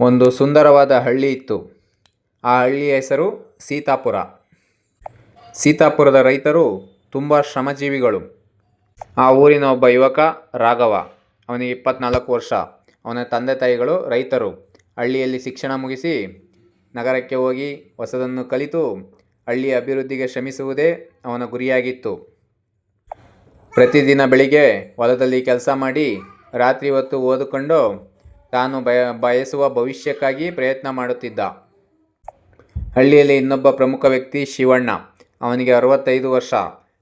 ಒಂದು ಸುಂದರವಾದ ಹಳ್ಳಿ ಇತ್ತು. ಆ ಹಳ್ಳಿಯ ಹೆಸರು ಸೀತಾಪುರ. ಸೀತಾಪುರದ ರೈತರು ತುಂಬ ಶ್ರಮಜೀವಿಗಳು. ಆ ಊರಿನ ಒಬ್ಬ ಯುವಕ ರಾಘವ. ಅವನಿಗೆ ಇಪ್ಪತ್ನಾಲ್ಕು ವರ್ಷ. ಅವನ ತಂದೆ ತಾಯಿಗಳು ರೈತರು. ಹಳ್ಳಿಯಲ್ಲಿ ಶಿಕ್ಷಣ ಮುಗಿಸಿ ನಗರಕ್ಕೆ ಹೋಗಿ ಹೊಸದನ್ನು ಕಲಿತು ಹಳ್ಳಿಯ ಅಭಿವೃದ್ಧಿಗೆ ಶ್ರಮಿಸುವುದೇ ಅವನ ಗುರಿಯಾಗಿತ್ತು. ಪ್ರತಿದಿನ ಬೆಳಿಗ್ಗೆ ಹೊಲದಲ್ಲಿ ಕೆಲಸ ಮಾಡಿ ರಾತ್ರಿ ಹೊತ್ತು ಓದಿಕೊಂಡು ತಾನು ಬಯ, ಬಯಸುವ ಭವಿಷ್ಯಕ್ಕಾಗಿ ಪ್ರಯತ್ನ ಮಾಡುತ್ತಿದ್ದ. ಹಳ್ಳಿಯಲ್ಲಿ ಇನ್ನೊಬ್ಬ ಪ್ರಮುಖ ವ್ಯಕ್ತಿ ಶಿವಣ್ಣ. ಅವನಿಗೆ ಅರವತ್ತೈದು ವರ್ಷ.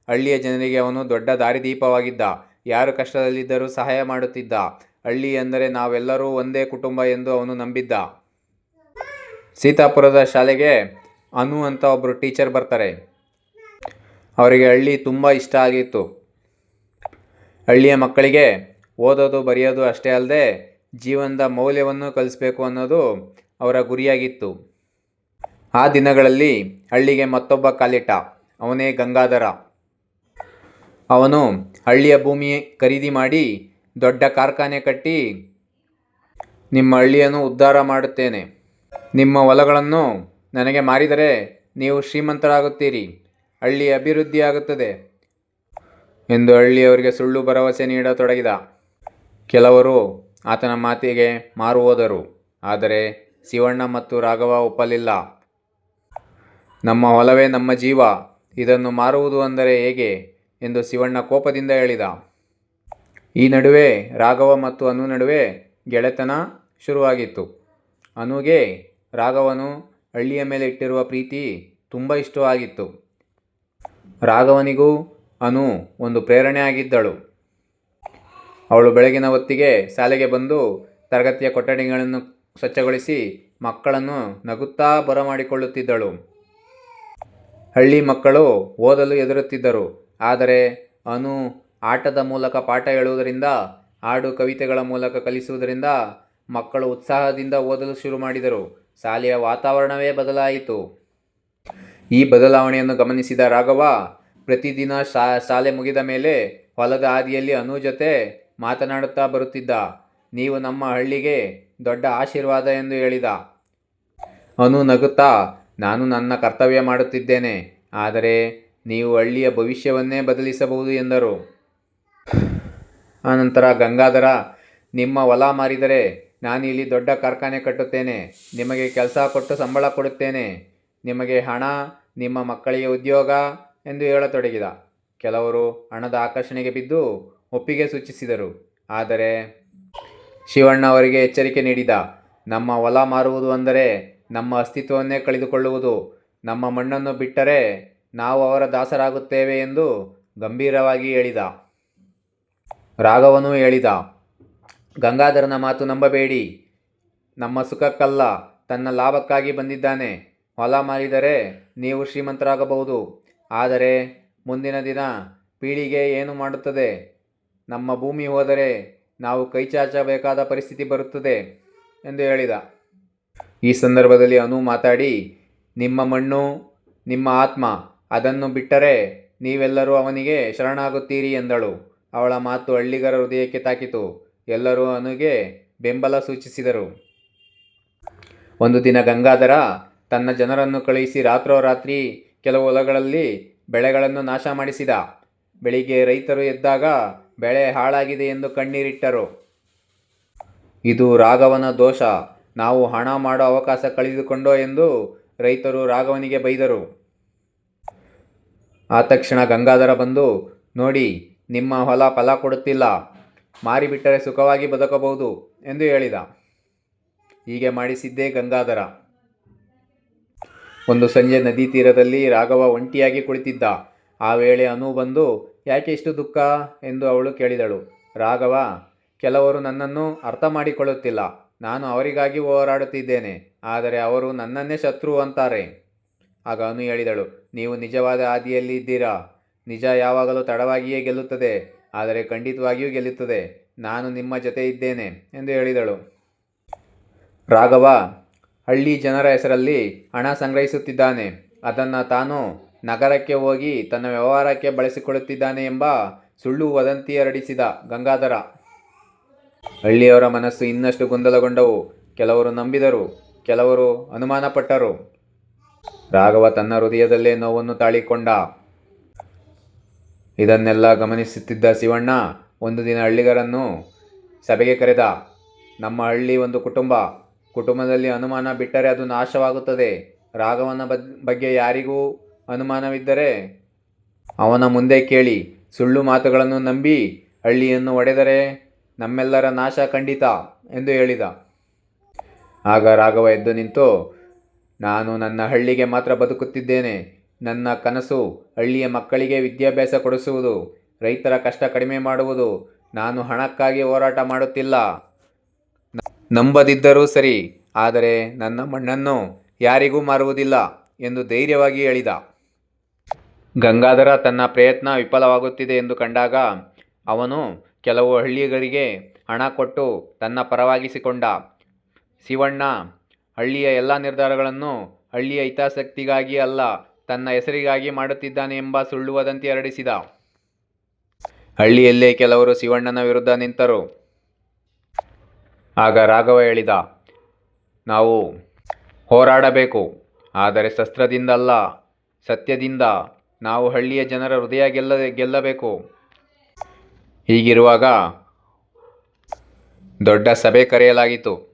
ಹಳ್ಳಿಯ ಜನರಿಗೆ ಅವನು ದೊಡ್ಡ ದಾರಿದೀಪವಾಗಿದ್ದ. ಯಾರು ಕಷ್ಟದಲ್ಲಿದ್ದರೂ ಸಹಾಯ ಮಾಡುತ್ತಿದ್ದ. ಹಳ್ಳಿ ಎಂದರೆ ನಾವೆಲ್ಲರೂ ಒಂದೇ ಕುಟುಂಬ ಎಂದು ಅವನು ನಂಬಿದ್ದ. ಸೀತಾಪುರದ ಶಾಲೆಗೆ ಅನು ಅಂತ ಒಬ್ಬರು ಟೀಚರ್ ಬರ್ತಾರೆ. ಅವರಿಗೆ ಹಳ್ಳಿ ತುಂಬ ಇಷ್ಟ ಆಗಿತ್ತು. ಹಳ್ಳಿಯ ಮಕ್ಕಳಿಗೆ ಓದೋದು, ಬರೆಯೋದು ಅಷ್ಟೇ ಅಲ್ಲದೆ ಜೀವನದ ಮೌಲ್ಯವನ್ನು ಕಲಿಸಬೇಕು ಅನ್ನೋದು ಅವರ ಗುರಿಯಾಗಿತ್ತು. ಆ ದಿನಗಳಲ್ಲಿ ಹಳ್ಳಿಗೆ ಮತ್ತೊಬ್ಬ ಕಾಲಿಟ್ಟ, ಅವನೇ ಗಂಗಾಧರ. ಅವನು ಹಳ್ಳಿಯ ಭೂಮಿ ಖರೀದಿ ಮಾಡಿ ದೊಡ್ಡ ಕಾರ್ಖಾನೆ ಕಟ್ಟಿ, ನಿಮ್ಮ ಹಳ್ಳಿಯನ್ನು ಉದ್ಧಾರ ಮಾಡುತ್ತೇನೆ. ನಿಮ್ಮ ಹೊಲಗಳನ್ನು ನನಗೆ ಮಾರಿದರೆ ನೀವು ಶ್ರೀಮಂತರಾಗುತ್ತೀರಿ. ಹಳ್ಳಿ ಅಭಿವೃದ್ಧಿಯಾಗುತ್ತದೆ ಎಂದು ಹಳ್ಳಿಯವರಿಗೆ ಸುಳ್ಳು ಭರವಸೆ ನೀಡತೊಡಗಿದ. ಕೆಲವರು ಆತನ ಮಾತಿಗೆ ಮಾರು ಹೋದರು ಆದರೆ ಶಿವಣ್ಣ ಮತ್ತು ರಾಘವ ಒಪ್ಪಲಿಲ್ಲ. ನಮ್ಮ ಹೊಲವೇ ನಮ್ಮ ಜೀವ, ಇದನ್ನು ಮಾರುವುದು ಅಂದರೆ ಹೇಗೆ? ಎಂದು ಶಿವಣ್ಣ ಕೋಪದಿಂದ ಹೇಳಿದ. ಈ ನಡುವೆ ರಾಘವ ಮತ್ತು ಅನು ನಡುವೆ ಗೆಳೆತನ ಶುರುವಾಗಿತ್ತು. ಅನುಗೆ ರಾಘವನು ಹಳ್ಳಿಯ ಮೇಲೆ ಇಟ್ಟಿರುವ ಪ್ರೀತಿ ತುಂಬ ಇಷ್ಟವಾಗಿತ್ತು. ರಾಘವನಿಗೂ ಅನು ಒಂದು ಪ್ರೇರಣೆ ಆಗಿದ್ದಳು ಅವಳು ಬೆಳಗಿನ ಹೊತ್ತಿಗೆ ಶಾಲೆಗೆ ಬಂದು ತರಗತಿಯ ಕೊಠಡಿಗಳನ್ನು ಸ್ವಚ್ಛಗೊಳಿಸಿ ಮಕ್ಕಳನ್ನು ನಗುತ್ತಾ ಬರಮಾಡಿಕೊಳ್ಳುತ್ತಿದ್ದಳು. ಹಳ್ಳಿ ಮಕ್ಕಳು ಓದಲು ಹೆದರುತ್ತಿದ್ದರು. ಆದರೆ ಅನು ಆಟದ ಮೂಲಕ ಪಾಠ ಹೇಳುವುದರಿಂದ, ಹಾಡು ಕವಿತೆಗಳ ಮೂಲಕ ಕಲಿಸುವುದರಿಂದ ಮಕ್ಕಳು ಉತ್ಸಾಹದಿಂದ ಓದಲು ಶುರು ಮಾಡಿದರು. ಶಾಲೆಯ ವಾತಾವರಣವೇ ಬದಲಾಯಿತು. ಈ ಬದಲಾವಣೆಯನ್ನು ಗಮನಿಸಿದ ರಾಘವ, ಪ್ರತಿದಿನ ಶಾ, ಶಾಲೆ ಮುಗಿದ ಮೇಲೆ ಹೊಲದ ಹಾದಿಯಲ್ಲಿ ಅನು ಜೊತೆ ಮಾತನಾಡುತ್ತಾ ಬರುತ್ತಿದ್ದ. ನೀವು ನಮ್ಮ ಹಳ್ಳಿಗೆ ದೊಡ್ಡ ಆಶೀರ್ವಾದ ಎಂದು ಹೇಳಿದ. ಅನು ನಗುತ್ತಾ, ನಾನು ನನ್ನ ಕರ್ತವ್ಯ ಮಾಡುತ್ತಿದ್ದೇನೆ. ಆದರೆ ನೀವು ಹಳ್ಳಿಯ ಭವಿಷ್ಯವನ್ನೇ ಬದಲಿಸಬಹುದು ಎಂದರು. ಆನಂತರ, ಗಂಗಾಧರ, ನಿಮ್ಮ ಹೊಲ ಮಾರಿದರೆ ನಾನು ಇಲ್ಲಿ ದೊಡ್ಡ ಕಾರ್ಖಾನೆ ಕಟ್ಟುತ್ತೇನೆ. ನಿಮಗೆ ಕೆಲಸ ಕೊಟ್ಟು ಸಂಬಳ ಕೊಡುತ್ತೇನೆ. ನಿಮಗೆ ಹಣ, ನಿಮ್ಮ ಮಕ್ಕಳಿಗೆ ಉದ್ಯೋಗ ಎಂದು ಹೇಳತೊಡಗಿದ. ಕೆಲವರು ಹಣದ ಆಕರ್ಷಣೆಗೆ ಬಿದ್ದು ಒಪ್ಪಿಗೆ ಸೂಚಿಸಿದರು. ಆದರೆ ಶಿವಣ್ಣ ಅವರಿಗೆ ಎಚ್ಚರಿಕೆ ನೀಡಿದ, ನಮ್ಮ ಹೊಲ ಮಾರುವುದು ಅಂದರೆ ನಮ್ಮ ಅಸ್ತಿತ್ವವನ್ನೇ ಕಳೆದುಕೊಳ್ಳುವುದು. ನಮ್ಮ ಮಣ್ಣನ್ನು ಬಿಟ್ಟರೆ ನಾವು ಅವರ ದಾಸರಾಗುತ್ತೇವೆ ಎಂದು ಗಂಭೀರವಾಗಿ ಹೇಳಿದ. ರಾಘವನೂ ಹೇಳಿದ, ಗಂಗಾಧರನ ಮಾತು ನಂಬಬೇಡಿ. ನಮ್ಮ ಸುಖಕ್ಕಲ್ಲ, ತನ್ನ ಲಾಭಕ್ಕಾಗಿ ಬಂದಿದ್ದಾನೆ. ಹೊಲ ಮಾರಿದರೆ ನೀವು ಶ್ರೀಮಂತರಾಗಬಹುದು. ಆದರೆ ಮುಂದಿನ ದಿನ ಪೀಳಿಗೆ ಏನು ಮಾಡುತ್ತದೆ? ನಮ್ಮ ಭೂಮಿ ಹೋದರೆ ನಾವು ಕೈಚಾಚಬೇಕಾದ ಪರಿಸ್ಥಿತಿ ಬರುತ್ತದೆ ಎಂದು ಹೇಳಿದ. ಈ ಸಂದರ್ಭದಲ್ಲಿ ಅನು ಮಾತಾಡಿ, ನಿಮ್ಮ ಮಣ್ಣು, ನಿಮ್ಮ ಆತ್ಮ, ಅದನ್ನು ಬಿಟ್ಟರೆ ನೀವೆಲ್ಲರೂ ಅವನಿಗೆ ಶರಣಾಗುತ್ತೀರಿ ಎಂದಳು. ಅವಳ ಮಾತು ಹಳ್ಳಿಗರ ಹೃದಯಕ್ಕೆ ತಾಕಿತು. ಎಲ್ಲರೂ ಅನುಗೆ ಬೆಂಬಲ ಸೂಚಿಸಿದರು. ಒಂದು ದಿನ ಗಂಗಾಧರ ತನ್ನ ಜನರನ್ನು ಕಳುಹಿಸಿ ರಾತ್ರೋರಾತ್ರಿ ಕೆಲವು ಹೊಲಗಳಲ್ಲಿ ಬೆಳೆಗಳನ್ನು ನಾಶ ಮಾಡಿಸಿದ. ಬೆಳಿಗ್ಗೆ ರೈತರು ಎದ್ದಾಗ ಬೆಳೆ ಹಾಳಾಗಿದೆ ಎಂದು ಕಣ್ಣೀರಿಟ್ಟರು. ಇದು ರಾಘವನ ದೋಷ. ನಾವು ಹಣ ಮಾಡೋ ಅವಕಾಶ ಕಳೆದುಕೊಂಡೋ ಎಂದು ರೈತರು ರಾಘವನಿಗೆ ಬೈದರು. ಆ ತಕ್ಷಣ ಗಂಗಾಧರ ಬಂದು, ನೋಡಿ, ನಿಮ್ಮ ಹೊಲ ಫಲ ಕೊಡುತ್ತಿಲ್ಲ. ಮಾರಿಬಿಟ್ಟರೆ ಸುಖವಾಗಿ ಬದುಕಬಹುದು, ಎಂದು ಹೇಳಿದ. ಹೀಗೆ ಮಾಡಿಸಿದ್ದೇ ಗಂಗಾಧರ. ಒಂದು ಸಂಜೆ ನದಿ ತೀರದಲ್ಲಿ ರಾಘವ ಒಂಟಿಯಾಗಿ ಕುಳಿತಿದ್ದ. ಆ ವೇಳೆ ಅನು ಬಂದು, ಯಾಕೆ ಇಷ್ಟು ದುಃಖ? ಎಂದು ಅವಳು ಕೇಳಿದಳು. ರಾಘವ, ಕೆಲವರು ನನ್ನನ್ನು ಅರ್ಥ ಮಾಡಿಕೊಳ್ಳುತ್ತಿಲ್ಲ ನಾನು ಅವರಿಗಾಗಿ ಹೋರಾಡುತ್ತಿದ್ದೇನೆ, ಆದರೆ ಅವರು ನನ್ನನ್ನೇ ಶತ್ರು ಅಂತಾರೆ. ಆಗ ಅನು ಹೇಳಿದಳು, ನೀವು ನಿಜವಾದ ಹಾದಿಯಲ್ಲಿ ಇದ್ದೀರಾ? ನಿಜ ಯಾವಾಗಲೂ ತಡವಾಗಿಯೇ ಗೆಲ್ಲುತ್ತದೆ, ಆದರೆ ಖಂಡಿತವಾಗಿಯೂ ಗೆಲ್ಲುತ್ತದೆ. ನಾನು ನಿಮ್ಮ ಜೊತೆ ಇದ್ದೇನೆ, ಎಂದು ಹೇಳಿದಳು. ರಾಘವ ಹಳ್ಳಿ ಜನರ ಹೆಸರಲ್ಲಿ ಹಣ ಸಂಗ್ರಹಿಸುತ್ತಿದ್ದಾನೆ. ಅದನ್ನು ತಾನು ನಗರಕ್ಕೆ ಹೋಗಿ ತನ್ನ ವ್ಯವಹಾರಕ್ಕೆ ಬಳಸಿಕೊಳ್ಳುತ್ತಿದ್ದಾನೆ ಎಂಬ ಸುಳ್ಳು ವದಂತಿ ಹರಡಿಸಿದ ಗಂಗಾಧರ. ಹಳ್ಳಿಯವರ ಮನಸ್ಸು ಇನ್ನಷ್ಟು ಗೊಂದಲಗೊಂಡವು. ಕೆಲವರು ನಂಬಿದರು, ಕೆಲವರು ಅನುಮಾನಪಟ್ಟರು. ರಾಘವ ತನ್ನ ಹೃದಯದಲ್ಲೇ ನೋವನ್ನು ತಾಳಿಕೊಂಡ. ಇದನ್ನೆಲ್ಲ ಗಮನಿಸುತ್ತಿದ್ದ ಶಿವಣ್ಣ ಒಂದು ದಿನ ಹಳ್ಳಿಗರನ್ನು ಸಭೆಗೆ ಕರೆದ. ನಮ್ಮ ಹಳ್ಳಿ ಒಂದು ಕುಟುಂಬ. ಕುಟುಂಬದಲ್ಲಿ ಅನುಮಾನ ಬಿಟ್ಟರೆ ಅದು ನಾಶವಾಗುತ್ತದೆ. ರಾಘವನ ಬಗ್ಗೆ ಯಾರಿಗೂ ಅನುಮಾನವಿದ್ದರೆ ಅವನ ಮುಂದೆ ಕೇಳಿ, ಸುಳ್ಳು ಮಾತುಗಳನ್ನು ನಂಬಿ ಹಳ್ಳಿಯನ್ನು ಒಡೆದರೆ ನಮ್ಮೆಲ್ಲರ ನಾಶ ಖಂಡಿತ ಎಂದು ಹೇಳಿದ. ಆಗ ರಾಘವ ಎದ್ದು ನಿಂತು, ನಾನು ನನ್ನ ಹಳ್ಳಿಗೆ ಮಾತ್ರ ಬದುಕುತ್ತಿದ್ದೇನೆ. ನನ್ನ ಕನಸು ಹಳ್ಳಿಯ ಮಕ್ಕಳಿಗೆ ವಿದ್ಯಾಭ್ಯಾಸ ಕೊಡಿಸುವುದು, ರೈತರ ಕಷ್ಟ ಕಡಿಮೆ ಮಾಡುವುದು, ನಾನು ಹಣಕ್ಕಾಗಿ ಹೋರಾಟ ಮಾಡುತ್ತಿಲ್ಲ. ನಂಬದಿದ್ದರೂ ಸರಿ, ಆದರೆ ನನ್ನ ಮಣ್ಣನ್ನು ಯಾರಿಗೂ ಮಾರುವುದಿಲ್ಲ ಎಂದು ಧೈರ್ಯವಾಗಿ ಹೇಳಿದ. ಗಂಗಾಧರ ತನ್ನ ಪ್ರಯತ್ನ ವಿಫಲವಾಗುತ್ತಿದೆ ಎಂದು ಕಂಡಾಗ ಅವನು ಕೆಲವು ಹಳ್ಳಿಗರಿಗೆ ಹಣ ಕೊಟ್ಟು ತನ್ನ ಪರವಾಗಿಸಿಕೊಂಡ. ಶಿವಣ್ಣ, ಹಳ್ಳಿಯ ಎಲ್ಲ ನಿರ್ಧಾರಗಳನ್ನು ಹಳ್ಳಿಯ ಹಿತಾಸಕ್ತಿಗಾಗಿ ಅಲ್ಲ, ತನ್ನ ಹೆಸರಿಗಾಗಿ ಮಾಡುತ್ತಿದ್ದಾನೆ ಎಂಬ ಸುಳ್ಳು ವದಂತಿ ಹರಡಿಸಿದ. ಹಳ್ಳಿಯಲ್ಲೇ ಕೆಲವರು ಶಿವಣ್ಣನ ವಿರುದ್ಧ ನಿಂತರು. ಆಗ ರಾಘವ ಹೇಳಿದ, ನಾವು ಹೋರಾಡಬೇಕು, ಆದರೆ ಶಸ್ತ್ರದಿಂದಲ್ಲ, ಸತ್ಯದಿಂದ ನಾವು ಹಳ್ಳಿಯ ಜನರ ಹೃದಯ ಗೆಲ್ಲ ಗೆಲ್ಲಬೇಕು. ಹೀಗಿರುವಾಗ ದೊಡ್ಡ ಸಭೆ ಕರೆಯಲಾಗಿತ್ತು.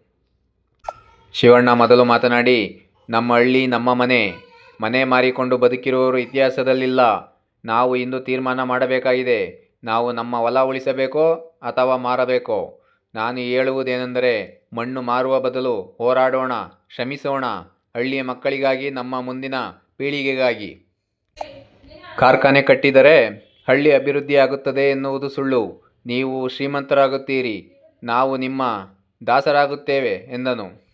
ಶಿವಣ್ಣ ಮೊದಲು ಮಾತನಾಡಿ, ನಮ್ಮ ಹಳ್ಳಿ, ನಮ್ಮ ಮನೆ ಮನೆ ಮಾರಿಕೊಂಡು ಬದುಕಿರುವವರು ಇತಿಹಾಸದಲ್ಲಿಲ್ಲ. ನಾವು ಇಂದು ತೀರ್ಮಾನ ಮಾಡಬೇಕಾಗಿದೆ. ನಾವು ನಮ್ಮ ಹೊಲ ಉಳಿಸಬೇಕೋ ಅಥವಾ ಮಾರಬೇಕೋ? ನಾನು ಹೇಳುವುದೇನೆಂದರೆ, ಮಣ್ಣು ಮಾರುವ ಬದಲು ಹೋರಾಡೋಣ, ಶ್ರಮಿಸೋಣ. ಹಳ್ಳಿಯ ಮಕ್ಕಳಿಗಾಗಿ, ನಮ್ಮ ಮುಂದಿನ ಪೀಳಿಗೆಗಾಗಿ. ಕಾರ್ಖಾನೆ ಕಟ್ಟಿದರೆ ಹಳ್ಳಿ ಅಭಿವೃದ್ಧಿ ಆಗುತ್ತದೆ ಎನ್ನುವುದು ಸುಳ್ಳು. ನೀವು ಶ್ರೀಮಂತರಾಗುತ್ತೀರಿ. ನಾವು ನಿಮ್ಮ ದಾಸರಾಗುತ್ತೇವೆ ಎಂದನು.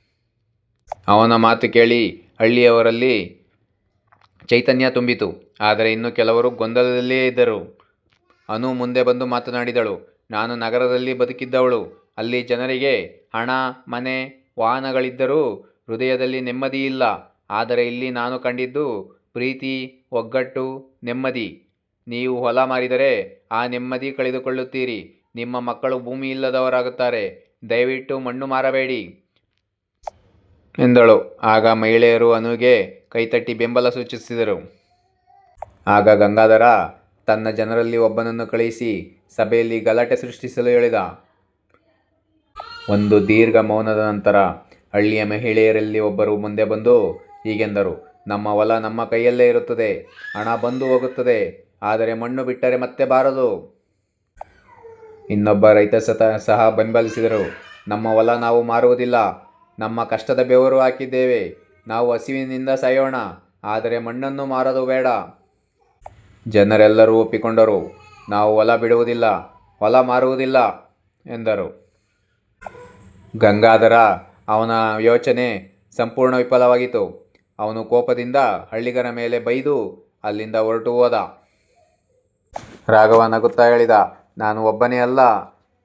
ಅವನ ಮಾತು ಕೇಳಿ ಹಳ್ಳಿಯವರಲ್ಲಿ ಚೈತನ್ಯ ತುಂಬಿತು. ಆದರೆ ಇನ್ನು ಕೆಲವರು ಗೊಂದಲದಲ್ಲೇ ಇದ್ದರು. ಅನು ಮುಂದೆ ಬಂದು ಮಾತನಾಡಿದಳು. ನಾನು ನಗರದಲ್ಲಿ ಬದುಕಿದ್ದವಳು. ಅಲ್ಲಿ ಜನರಿಗೆ ಹಣ, ಮನೆ, ವಾಹನಗಳಿದ್ದರೂ ಹೃದಯದಲ್ಲಿ ನೆಮ್ಮದಿ ಇಲ್ಲ ಆದರೆ ಇಲ್ಲಿ ನಾನು ಕಂಡಿದ್ದು ಪ್ರೀತಿ, ಒಗ್ಗಟ್ಟು, ನೆಮ್ಮದಿ. ನೀವು ಹೊಲ ಮಾರಿದರೆ ಆ ನೆಮ್ಮದಿ ಕಳೆದುಕೊಳ್ಳುತ್ತೀರಿ. ನಿಮ್ಮ ಮಕ್ಕಳು ಭೂಮಿ ಇಲ್ಲದವರಾಗುತ್ತಾರೆ. ದಯವಿಟ್ಟು ಮಣ್ಣು ಮಾರಬೇಡಿ. ಎಂದಳು. ಆಗ ಮಹಿಳೆಯರು ಅನುಗೆ ಕೈತಟ್ಟಿ ಬೆಂಬಲ ಸೂಚಿಸಿದರು. ಆಗ ಗಂಗಾಧರ ತನ್ನ ಜನರಲ್ಲಿ ಒಬ್ಬನನ್ನು ಕಳುಹಿಸಿ ಸಭೆಯಲ್ಲಿ ಗಲಾಟೆ ಸೃಷ್ಟಿಸಲು ಹೇಳಿದ. ಒಂದು ದೀರ್ಘ ಮೌನದ ನಂತರ ಹಳ್ಳಿಯ ಮಹಿಳೆಯರಲ್ಲಿ ಒಬ್ಬರು ಮುಂದೆ ಬಂದು ಹೀಗೆಂದರು. ನಮ್ಮ ಹೊಲ ನಮ್ಮ ಕೈಯಲ್ಲೇ ಇರುತ್ತದೆ. ಹಣ ಬಂದು ಹೋಗುತ್ತದೆ. ಆದರೆ ಮಣ್ಣು ಬಿಟ್ಟರೆ ಮತ್ತೆ ಬಾರದು. ಇನ್ನೊಬ್ಬ ರೈತ ಸತ, ಸಹ ಬೆಂಬಲಿಸಿದರು. ನಮ್ಮ ಹೊಲ ನಾವು ಮಾರುವುದಿಲ್ಲ. ನಮ್ಮ ಕಷ್ಟದ ಬೆವರು ಹಾಕಿದ್ದೇವೆ. ನಾವು ಹಸಿವಿನಿಂದ ಸಾಯೋಣ. ಆದರೆ ಮಣ್ಣನ್ನು ಮಾರೋದು ಬೇಡ. ಜನರೆಲ್ಲರೂ ಒಪ್ಪಿಕೊಂಡರು. ನಾವು ಹೊಲ ಬಿಡುವುದಿಲ್ಲ. ಹೊಲ ಮಾರುವುದಿಲ್ಲ ಎಂದರು. ಗಂಗಾಧರ ಅವನ ಯೋಚನೆ ಸಂಪೂರ್ಣ ವಿಫಲವಾಗಿತ್ತು. ಅವನು ಕೋಪದಿಂದ ಹಳ್ಳಿಗರ ಮೇಲೆ ಬೈದು ಅಲ್ಲಿಂದ ಹೊರಟು ಹೋದ. ರಾಘವ ನಗುತ್ತಾ ಹೇಳಿದ, ನಾನು ಒಬ್ಬನೇ ಅಲ್ಲ.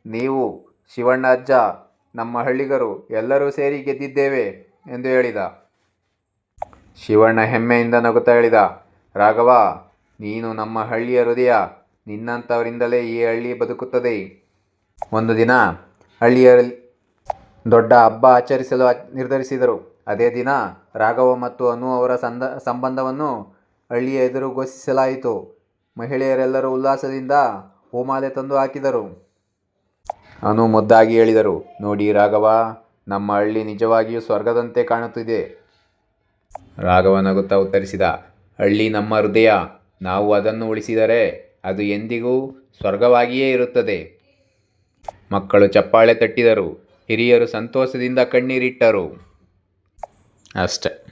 ನೀವು, ಶಿವಣ್ಣ ಅಜ್ಜ, ನಮ್ಮ ಹಳ್ಳಿಗರು ಎಲ್ಲರೂ ಸೇರಿ ಗೆದ್ದಿದ್ದೇವೆ, ಎಂದು ಹೇಳಿದ. ಶಿವಣ್ಣ ಹೆಮ್ಮೆಯಿಂದ ನಗುತ್ತಾ ಹೇಳಿದ, ರಾಘವ, ನೀನು ನಮ್ಮ ಹಳ್ಳಿಯ ಹೃದಯ. ನಿನ್ನಂಥವರಿಂದಲೇ ಈ ಹಳ್ಳಿ ಬದುಕುತ್ತದೆ. ಒಂದು ದಿನ ಹಳ್ಳಿಯಲ್ಲಿ ದೊಡ್ಡ ಹಬ್ಬ ಆಚರಿಸಲು ನಿರ್ಧರಿಸಿದರು. ಅದೇ ದಿನ ರಾಘವ ಮತ್ತು ಅನು ಅವರ ಸಂದ, ಸಂಬಂಧವನ್ನು ಹಳ್ಳಿಯ ಎದುರು ಘೋಷಿಸಲಾಯಿತು. ಮಹಿಳೆಯರೆಲ್ಲರೂ ಉಲ್ಲಾಸದಿಂದ ಹೂಮಾಲೆ ತಂದು ಹಾಕಿದರು. ಅನು ಮುದ್ದಾಗಿ ಹೇಳಿದರು, ನೋಡಿ ರಾಘವ, ನಮ್ಮ ಹಳ್ಳಿ ನಿಜವಾಗಿಯೂ ಸ್ವರ್ಗದಂತೆ ಕಾಣುತ್ತಿದೆ. ರಾಘವ ನಗುತ್ತಾ ಉತ್ತರಿಸಿದ, ಹಳ್ಳಿ ನಮ್ಮ ಹೃದಯ, ನಾವು ಅದನ್ನು ಉಳಿಸಿದರೆ ಅದು ಎಂದಿಗೂ ಸ್ವರ್ಗವಾಗಿಯೇ ಇರುತ್ತದೆ. ಮಕ್ಕಳು ಚಪ್ಪಾಳೆ ತಟ್ಟಿದರು, ಹಿರಿಯರು ಸಂತೋಷದಿಂದ ಕಣ್ಣೀರಿಟ್ಟರು. ಅಷ್ಟೆ.